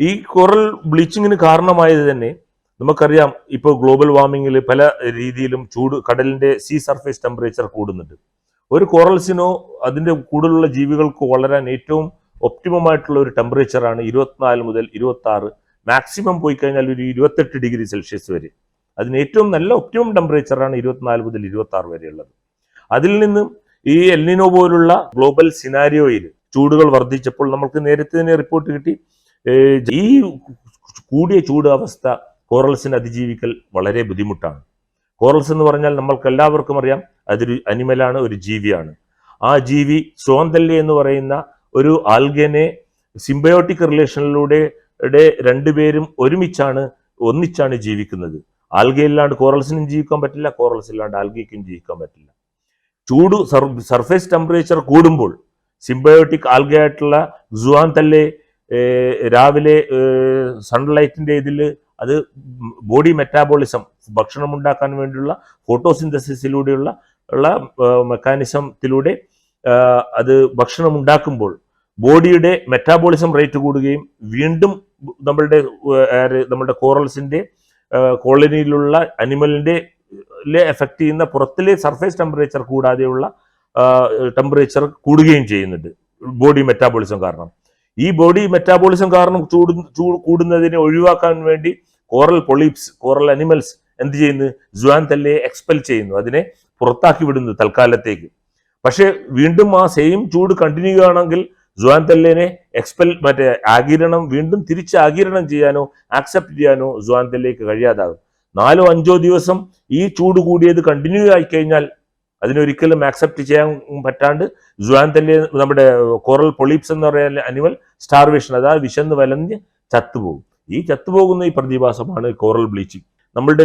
ഈ കോറൽ ബ്ലീച്ചിങ്ങിന് കാരണമായത് തന്നെ നമുക്കറിയാം ഇപ്പോൾ ഗ്ലോബൽ വാർമിങ്ങിൽ പല രീതിയിലും ചൂട് കടലിന്റെ സീ സർഫേസ് ടെമ്പറേച്ചർ കൂടുന്നുണ്ട്. ഒരു കോറൽസിനോ അതിന്റെ കൂടുതലുള്ള ജീവികൾക്ക് വളരാൻ ഏറ്റവും ഒപ്റ്റിമമായിട്ടുള്ള ഒരു ടെമ്പറേച്ചറാണ് ഇരുപത്തിനാല് മുതൽ ഇരുപത്തി ആറ് മാക്സിമം പോയി കഴിഞ്ഞാൽ ഒരു ഇരുപത്തെട്ട് ഡിഗ്രി സെൽഷ്യസ് വരെ. അതിന് ഏറ്റവും നല്ല ഒപ്റ്റിമം ടെമ്പറേച്ചറാണ് ഇരുപത്തിനാല് മുതൽ ഇരുപത്തി ആറ് വരെയുള്ളത്. അതിൽ നിന്നും ഈ എൽനിനോ പോലുള്ള ഗ്ലോബൽ സിനാരിയോയിൽ ചൂടുകൾ വർദ്ധിച്ചപ്പോൾ നമുക്ക് നേരത്തെ തന്നെ റിപ്പോർട്ട് കിട്ടി. ഈ കൂടിയ ചൂട് അവസ്ഥ കോറൽസിന് അതിജീവിക്കൽ വളരെ ബുദ്ധിമുട്ടാണ്. കോറൽസ് എന്ന് പറഞ്ഞാൽ നമ്മൾക്ക് എല്ലാവർക്കും അറിയാം അതൊരു അനിമലാണ് ഒരു ജീവിയാണ്. ആ ജീവി സ്വാന്തല്യ എന്ന് പറയുന്ന ഒരു ആൽഗനെ സിംബയോട്ടിക് റിലേഷനിലൂടെ രണ്ടുപേരും ഒരുമിച്ചാണ് ഒന്നിച്ചാണ് ജീവിക്കുന്നത്. ആൽഗയില്ലാണ്ട് കോറൽസിനും ജീവിക്കാൻ പറ്റില്ല കോറൽസ് ഇല്ലാണ്ട് ആൽഗയ്ക്കും ജീവിക്കാൻ പറ്റില്ല. ചൂട് സർഫേസ് ടെമ്പറേച്ചർ കൂടുമ്പോൾ സിംബയോട്ടിക് ആൽഗയായിട്ടുള്ള ജുവാൻ തല്ലെ രാവിലെ സൺലൈറ്റിന്റെ ഇതിൽ അത് ബോഡി മെറ്റാബോളിസം ഭക്ഷണം ഉണ്ടാക്കാൻ വേണ്ടിയുള്ള ഫോട്ടോസിന്തസിസിലൂടെയുള്ള ഉള്ള മെക്കാനിസത്തിലൂടെ അത് ഭക്ഷണം ഉണ്ടാക്കുമ്പോൾ ബോഡിയുടെ മെറ്റാബോളിസം റേറ്റ് കൂടുകയും വീണ്ടും നമ്മളുടെ നമ്മുടെ കോറൽസിന്റെ കോളനിയിലുള്ള അനിമലിന്റെ എഫക്റ്റ് ചെയ്യുന്ന പുറത്തിലെ സർഫേസ് ടെമ്പറേച്ചർ കൂടാതെയുള്ള ടെമ്പറേച്ചർ കൂടുകയും ചെയ്യുന്നുണ്ട് ബോഡി മെറ്റാബോളിസം കാരണം. ഈ ബോഡി മെറ്റാബോളിസം കാരണം ചൂട് ചൂട് കൂടുന്നതിനെ ഒഴിവാക്കാൻ വേണ്ടി കോറൽ പൊളിപ്സ് കോറൽ അനിമൽസ് എന്ത് ചെയ്യുന്നു? ജുവാൻ തല്ലെ എക്സ്പെൽ ചെയ്യുന്നു. അതിനെ പുറത്താക്കി വിടുന്നു തൽക്കാലത്തേക്ക്. പക്ഷേ വീണ്ടും ആ സെയിം ചൂട് കണ്ടിന്യൂ ആണെങ്കിൽ ജുവാൻ തല്ലേനെ എക്സ്പെൽ മറ്റേ ആകിരണം വീണ്ടും തിരിച്ച് ആകിരണം ചെയ്യാനോ ആക്സെപ്റ്റ് ചെയ്യാനോ ജുവാൻ തല്ലേക്ക് കഴിയാതാകും. നാലോ അഞ്ചോ ദിവസം ഈ ചൂട് കൂടിയത് കണ്ടിന്യൂ ആയി കഴിഞ്ഞാൽ അതിനൊരിക്കലും ആക്സെപ്റ്റ് ചെയ്യാൻ പറ്റാണ്ട് ജുവാൻതല്ലി നമ്മുടെ കോറൽ പൊളീപ്സ് എന്ന് പറയുന്ന അനിമൽ സ്റ്റാർവേഷൻ അതായത് വിശന്ന് വലഞ്ഞ് ചത്തുപോകും. ഈ ചത്തുപോകുന്ന ഈ പ്രതിഭാസമാണ് കോറൽ ബ്ലീച്ചിങ് നമ്മളുടെ